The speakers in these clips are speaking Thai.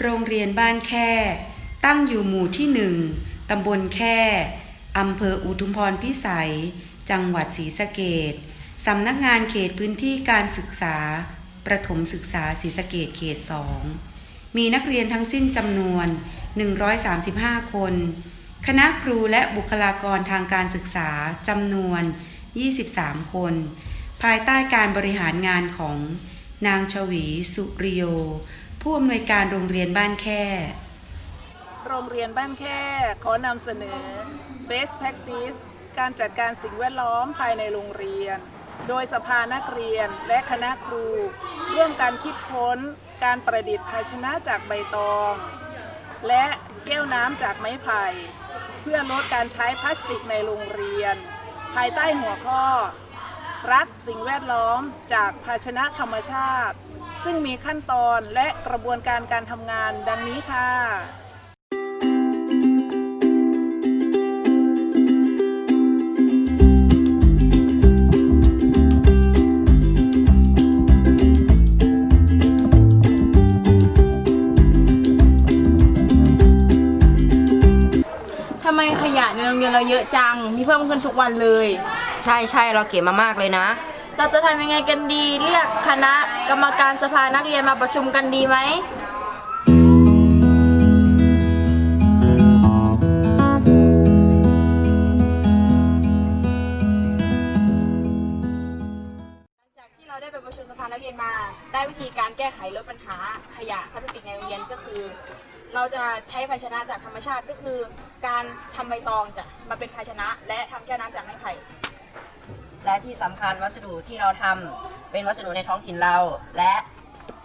โรงเรียนบ้านแค่ ตั้งอยู่หมู่ที่หนึ่งตำบลแค่อำเภออุทุมพรพิสัย จังหวัดศรีสะเกดสำนักงานเขตพื้นที่การศึกษา ประถมศึกษาศรีสะเกดเขต2มีนักเรียนทั้งสิ้นจำนวน 135 คน คณะครูและบุคลากรทางการศึกษาจำนวน 23 คน ภายใต้การบริหารงานของนางชวีสุริโย ผู้อำนวยการโรงเรียนบ้านแค่ โรงเรียนบ้านแค่ ขอนำเสนอ Best Practice การจัดการสิ่งแวดล้อมภายในโรงเรียน โดยสภานักเรียนและคณะครู ร่วมการคิดค้นการประดิษฐ์ภาชนะจากใบตอง และแก้วน้ำจากไม้ไผ่ เพื่อลดการใช้พลาสติกในโรงเรียน ภายใต้หัวข้อ รักสิ่งแวดล้อมจากภาชนะธรรมชาติ ซึ่งมีขั้นตอนและกระบวนการการทำงานดังนี้ค่ะ ทำไมขยะในโรงเรียนเราเยอะจัง มีเพิ่มขึ้นทุกวันเลย ใช่ใช่เราเก็บมามากเลยนะ เราจะทำยังไงกันดี เรียกคณะกรรมการสภานักเรียนมาประชุมกันดีไหมหลังจากที่เราได้ไปประชุมสภานักเรียนมา ได้วิธีการแก้ไขลดปัญหาขยะพลาสติกในโรงเรียนก็คือ เราจะใช้ภาชนะจากธรรมชาติก็คือ การทำใบตองจ้ะมาเป็นภาชนะ และทำแก้วน้ำจากไม้ไผ่ และที่สำคัญวัสดุที่เราทำเป็นวัสดุในท้องถิ่นเรา และ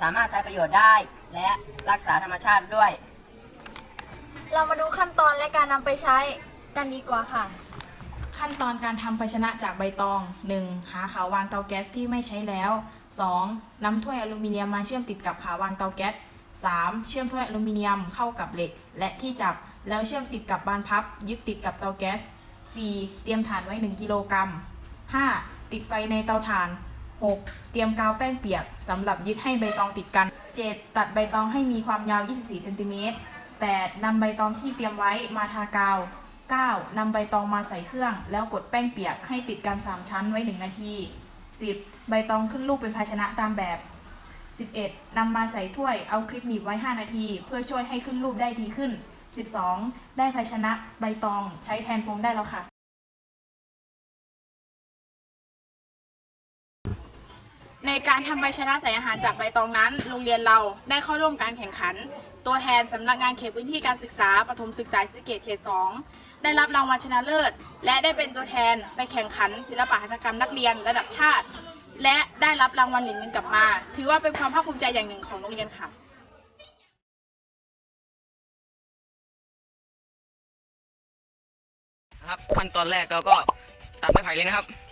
สามารถใช้ประโยชน์ได้ และรักษาธรรมชาติด้วย เรามาดูขั้นตอนและการนำไปใช้กันดีกว่าค่ะ ขั้นตอนการทำภาชนะจากใบตอง 1. หาขาวางเตาแก๊สที่ไม่ใช้แล้ว 2. นำถ้วยอลูมิเนียมมาเชื่อมติดกับขาวางเตาแก๊ส 3. เชื่อมถ้วยอลูมิเนียมเข้ากับเหล็ก และที่จับแล้วเชื่อมติดกับบานพับ ยึดติดกับเตาแก๊ส 4. เตรียมถ่านไว้ 1 กิโลกรัม 5. ติดไฟในเตาถ่าน 6. เตรียมกาวแป้งเปียกสำหรับยึดให้ใบตองติดกัน 7. ตัดใบตองให้มีความยาว 24เซนติเมตร 8. นำใบตองที่เตรียมไว้มาทากาว 9. นำใบตองมาใส่เครื่อง แล้วกดแป้งเปียกให้ติดกัน 3 ชั้นไว้ 1 นาที 10. ใบตองขึ้นรูปเป็นภาชนะตามแบบ 11. นำมาใส่ถ้วยเอาคลิปหนีบไว้ 5 นาที เพื่อช่วยให้ขึ้นรูปได้ดีขึ้น 12. ได้ภาชนะใบตองใช้แทนโฟมได้แล้วค่ะ ในการทำใบชนะใส่อาหารจากใบตองนั้น โรงเรียนเราได้เข้าร่วมการแข่งขัน ตัวแทนสำนักงานเขตพื้นที่การศึกษาปฐมศึกษาสะเกตเขต2ได้รับรางวัลชนะเลิศ และได้เป็นตัวแทนไปแข่งขัน ศิลปะหัตถกรรมนักเรียนระดับชาติ และได้รับรางวัลเหรียญเงินกลับมา ถือว่าเป็นความภาคภูมิใจอย่างหนึ่งของโรงเรียนค่ะนะครับขั้นตอนแรกเราก็ตัดไม้ไผ่เลยนะครับ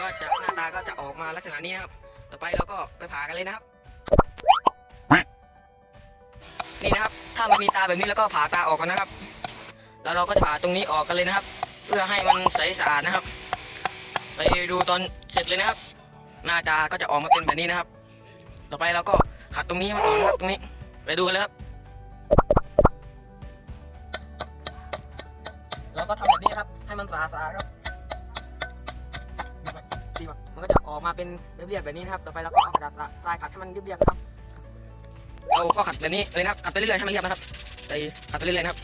ก็จะหน้าตาก็จะออกมาลักษณะนี้นะครับ ต่อไปเราก็ไปผ่ากันเลยนะครับ นี่นะครับ ถ้ามันมีตาแบบนี้แล้วก็ผ่าตาออกกันนะครับ แล้วเราก็จะผ่าตรงนี้ออกกันเลยนะครับ เพื่อให้มันใสสะอาดนะครับ ไปดูตอนเสร็จเลยนะครับ หน้าตาก็จะออกมาเป็นแบบนี้นะครับ ต่อไปเราก็ขัดตรงนี้มันออกนะครับตรงนี้ ไปดูกันเลยครับเราก็ทำแบบนี้ครับ ให้มันสะอาดๆครับ มันก็จะออกมาเป็นเรียบๆแบบนี้นะครับ ต่อไปเราก็เอากระดาษทรายขัดให้มันเรียบๆนะครับ เราก็ขัดแบบนี้เลยนะครับขัดไปเรื่อยๆให้มันเรียบนะครับไปขัดไปเรื่อยๆนะครับ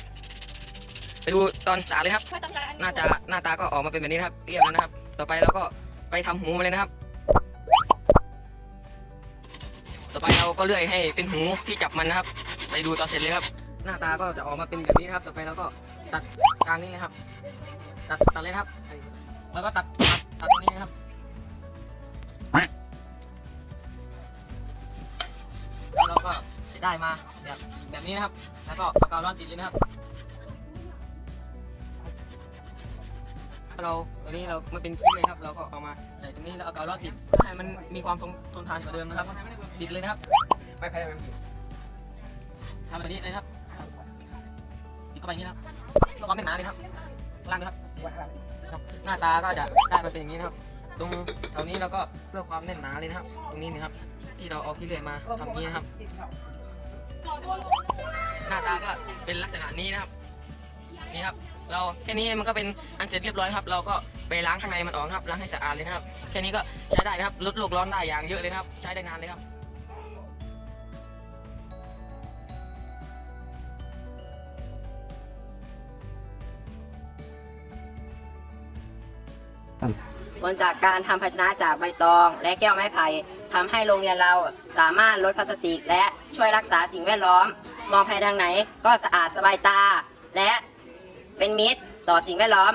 ไปดูตอนสาเลยครับ หน้าตาหน้าตาก็ออกมาเป็นแบบนี้นะครับ เรียบแล้วนะครับ ต่อไปเราก็ไปทำหูมาเลยนะครับ ต่อไปเราก็เลื่อยให้เป็นหูที่จับมันนะครับ ไปดูตอนเสร็จเลยครับ หน้าตาก็จะออกมาเป็นแบบนี้ครับ ต่อไปเราก็ตัดกลางนี้เลยครับ ตัดตัดเลยครับ แล้วก็ตัดตัดตัดตรงนี้นะครับ จะได้มาแบบแบบนี้นะครับ แล้วก็เอากาวร้อนติดเลยนะครับ เราตัวนี้เรามันเป็นขี้เลยครับ เราก็เอามาใส่ตรงนี้แล้วเอากาวร้อติดให้มันมีความทนทนทานกว่าเดิมนะครับ ติดเลยนะครับไปไปไปทำแบบนี้เลยครับติดเข้าไปงนี้นะครับเพื่อความไม่หนาเลยครับล่างนะครับ หน้าตาก็จะได้มาเป็นอย่างนี้นะครับ ตรงแถวนี้เราก็เพื่อความแน่นหนาเลยนะครับ ตรงนี้นะครับ ที่เราเอาที่เลื่อยมาทำนี้นะครับ หน้าตาก็เป็นลักษณะนี้นะครับ นี่ครับ เราแค่นี้มันก็เป็นอันเสร็จเรียบร้อยครับ เราก็ไปล้างข้างในมันออกครับล้างให้สะอาดเลยนะครับ แค่นี้ก็ใช้ได้นะครับลดโลกร้อนได้อย่างเยอะเลยนะครับ ใช้ได้นานเลยครับ ผลจากการทำภาชนะจากใบตอง และแก้วไม้ไผ่ทำให้โรงเรียนเราสามารถลดพลาสติก และช่วยรักษาสิ่งแวดล้อม มองไปทางไหนก็สะอาดสบายตา และเป็นมิตรต่อสิ่งแวดล้อม